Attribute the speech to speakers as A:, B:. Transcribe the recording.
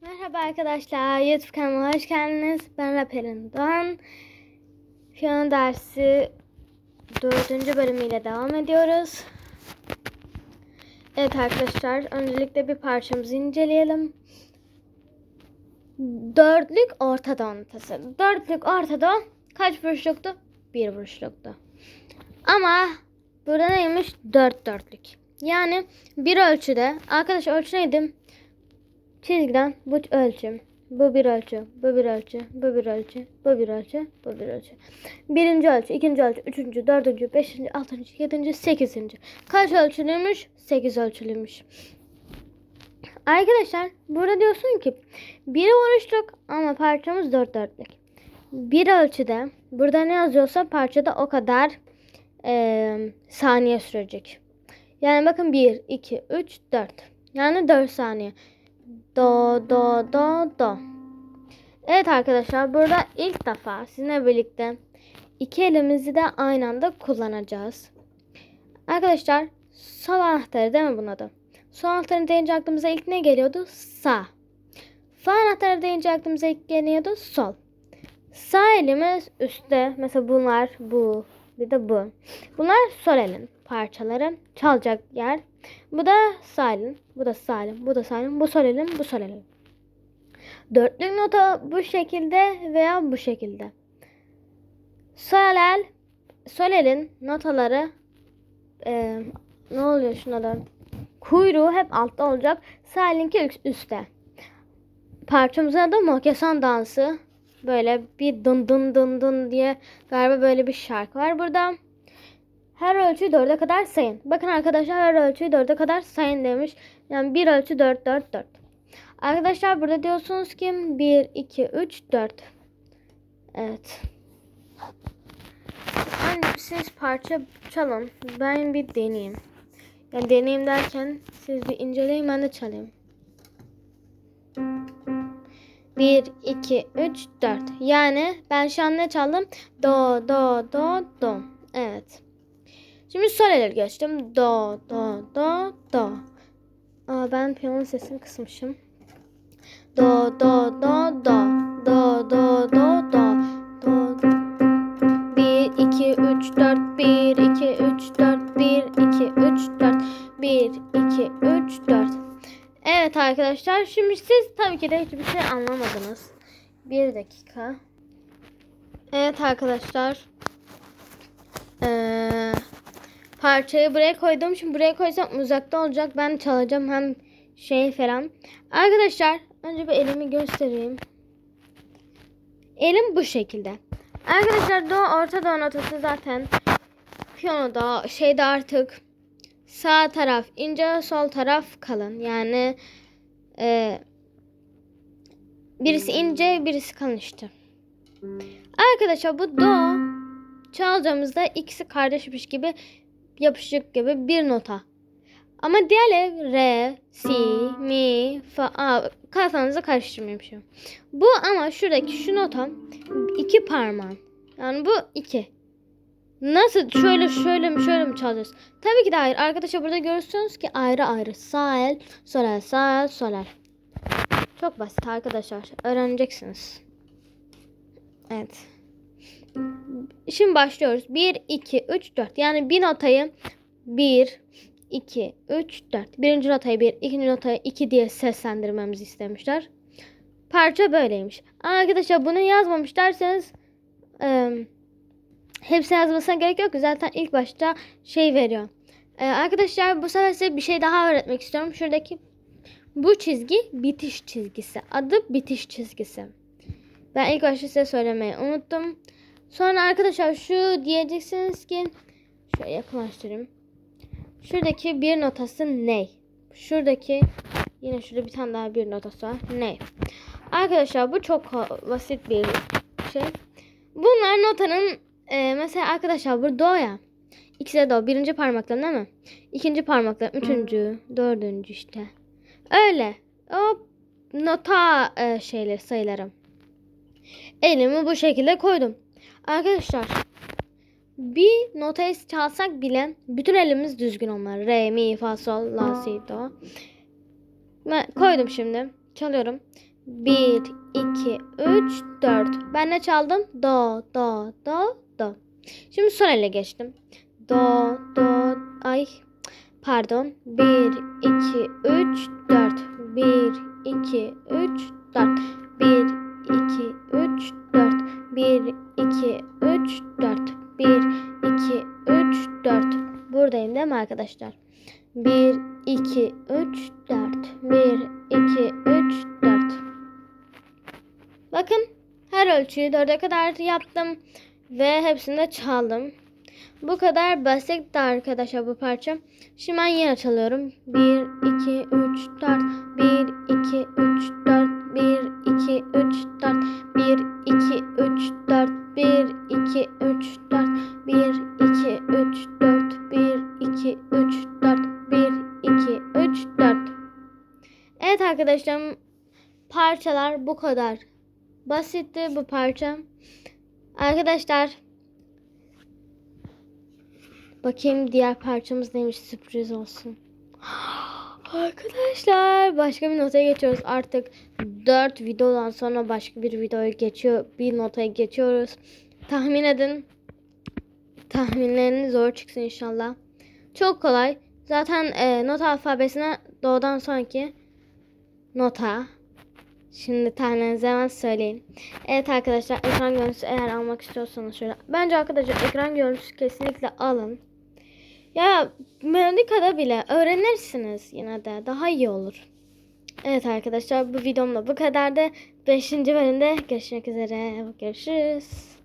A: Merhaba arkadaşlar, YouTube kanalıma hoş geldiniz. Ben Raperin Doğan. Piyano dersi dördüncü bölümüyle devam ediyoruz. Evet arkadaşlar, öncelikle bir parçamızı inceleyelim. Dörtlük orta do notası. Dörtlük orta do kaç vuruşluktu? Bir vuruşluktu. Ama burada neymiş? Dört dörtlük. Yani bir ölçüde, arkadaş ölçü neydi? Çizgiden bu ölçüm. Bu bir ölçü, bu bir ölçü, bu bir ölçü, bu bir ölçü, bu bir ölçü. Birinci ölçü, ikinci ölçü, üçüncü, dördüncü, beşinci, altıncı, yedinci, sekizinci. Kaç ölçülüymüş? Sekiz ölçülüymüş. Arkadaşlar burada diyorsun ki bir vuruşluk ama parçamız dört dörtlük. Bir ölçüde burada ne yazıyorsa parçada o kadar eee, saniye sürecek. Yani bakın 1, 2, 3, 4. Yani 4 saniye. Do, do, do, do. Evet arkadaşlar burada ilk defa sizinle birlikte iki elimizi de aynı anda kullanacağız. Arkadaşlar sol anahtarı değil mi bunun adı? Sol anahtarı deyince aklımıza ilk ne geliyordu? Sağ. Fa anahtarı deyince aklımıza ilk geliyordu sol. Sağ elimiz üstte. Mesela bunlar bu. Bir de bu. Bunlar sol elin parçaları. Çalacak yer. Bu da sağ elin. Bu da sağ elin. Bu da sağ elin. Bu sol elin. Bu sol elin. Dörtlük nota bu şekilde veya bu şekilde. Sol el, sol elin notaları eee, ne oluyor şuna da? Kuyruğu hep altta olacak. Üst- üstte. Parçamızın adı Mokesan dansı. Böyle bir dın dın dın dın diye galiba böyle bir şarkı var burada. Her ölçüyü dörde kadar sayın. Bakın arkadaşlar her ölçüyü dörde kadar sayın demiş. Yani bir ölçü dört dört dört. Arkadaşlar burada diyorsunuz ki 1, 2, 3, 4. Evet. Önce siz parça çalın. Ben bir deneyeyim. Yani deneyeyim derken siz bir inceleyin ben de çalayım. 1, 2, 3, 4. Yani ben şu an ne çaldım? Do, do, do, do. Şimdi sol ele geçtim. Do, do, do, do. Aa, ben piyanonun sesini kısmışım. Do, do, do, do. Do, do, do, do. Do. 1, 2, 3, 4. 1, 2, 3, 4. 1, 2, 3, 4. 1, 2, 3, 4. Evet arkadaşlar. Şimdi siz tabii ki de hiçbir şey anlamadınız. Bir dakika. Evet arkadaşlar. Ee, parçayı buraya koydum. Şimdi buraya koysam uzakta olacak. Ben çalacağım hem şey falan. Arkadaşlar önce bir elimi göstereyim. Elim bu şekilde. Arkadaşlar do orta do notası zaten piyanoda şeyde artık sağ taraf ince sol taraf kalın. Yani e, birisi ince birisi kalın işte. Arkadaşlar bu do çalacağımızda ikisi kardeşmiş gibi yapışık gibi bir nota. Ama diğerleri re, si, mi, fa, a, kafanızı karıştırmayayım şu. Bu ama şuradaki şu nota iki parmağın. Yani bu iki. Nasıl şöyle şöyle mi şöyle mi çalacağız? Tabii ki de hayır. Arkadaşlar burada görürsünüz ki ayrı ayrı. Sağ el, sol el, sağ el, sol el. Çok basit arkadaşlar. Öğreneceksiniz. Evet. Şimdi başlıyoruz. 1, 2, 3, 4. Yani bir notayı 1, 2, 3, 4. Birinci notayı 1, ikinci notayı 2 diye seslendirmemizi istemişler. Parça böyleymiş. Arkadaşlar bunu yazmamış derseniz e, hepsi yazmasına gerek yok. Zaten ilk başta şey veriyor. E, arkadaşlar bu sefer size bir şey daha öğretmek istiyorum. Şuradaki bu çizgi bitiş çizgisi. Adı bitiş çizgisi. Ben ilk başta size söylemeyi unuttum. Sonra arkadaşlar şu diyeceksiniz ki şöyle yakınlaştırayım. Şuradaki bir notası ne? Şuradaki yine şurada bir tane daha bir notası var. Ne? Arkadaşlar bu çok basit bir şey. Bunlar notanın e, mesela arkadaşlar bu do ya. İkisi de do. Birinci parmakların değil mi? İkinci parmakların. Üçüncü. Dördüncü işte. Öyle. O nota e, şeyleri sayıları. Elimi bu şekilde koydum. Arkadaşlar bir notayı çalsak bile bütün elimiz düzgün olmalı. Re, mi, fa, sol, la, si, do. Ben koydum şimdi. Çalıyorum. 1, 2, 3, 4. Ben ne çaldım? Do, do, do, do. Şimdi sol ele geçtim. Do, do, ay pardon. 1, 2, 3, 4. 1, 2, 3, 4. 1, 2, 3, 4. 1, 2, 3, 4. 1, 2, 3, 4. Buradayım değil mi arkadaşlar? 1, 2, 3, 4. 1, 2, 3, 4. Bakın her ölçüyü dörde kadar yaptım ve hepsini de çaldım. Bu kadar basitti arkadaşlar bu parça. Şimdi ben yine çalıyorum. 1, 2, 3, 4. 1, 2, 3, 4. 1, 2, 3, 4. Arkadaşlarım parçalar bu kadar. Basitti bu parça. Arkadaşlar bakayım diğer parçamız neymiş sürpriz olsun. Arkadaşlar başka bir notaya geçiyoruz. Artık 4 videodan sonra başka bir videoya geçiyor. Bir notaya geçiyoruz. Tahmin edin. Tahminleriniz zor çıksın inşallah. Çok kolay. Zaten e, not alfabesine doğudan sonraki nota. Şimdi tahminlerinizi hemen söyleyin. Evet arkadaşlar ekran görüntüsü eğer almak istiyorsanız şöyle. Bence arkadaşlar ekran görüntüsü kesinlikle alın. Ya melodikada bile öğrenirsiniz yine de daha iyi olur. Evet arkadaşlar bu videomda bu kadardı. 5. bölümde görüşmek üzere. Görüşürüz.